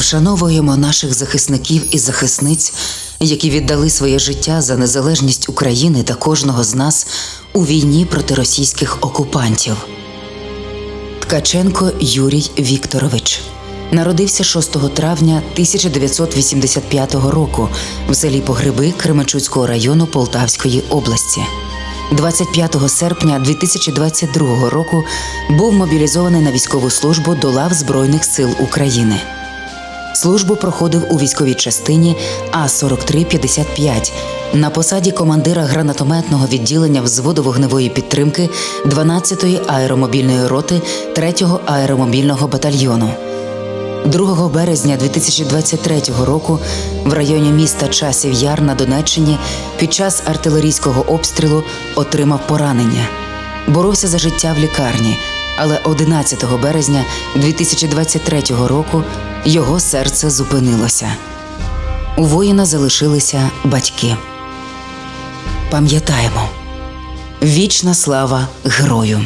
Вшановуємо наших захисників і захисниць, які віддали своє життя за незалежність України та кожного з нас у війні проти російських окупантів. Ткаченко Юрій Вікторович народився 6 травня 1985 року в селі Погреби Кременчуцького району Полтавської області. 25 серпня 2022 року був мобілізований на військову службу до лав Збройних сил України. Службу проходив у військовій частині А-4355 на посаді командира гранатометного відділення взводу вогневої підтримки 12-ї аеромобільної роти 3-го аеромобільного батальйону. 2 березня 2023 року в районі міста Часів Яр на Донеччині під час артилерійського обстрілу отримав поранення. Боровся за життя в лікарні, але 11 березня 2023 року його серце зупинилося. У воїна залишилися батьки. Пам'ятаємо, вічна слава герою!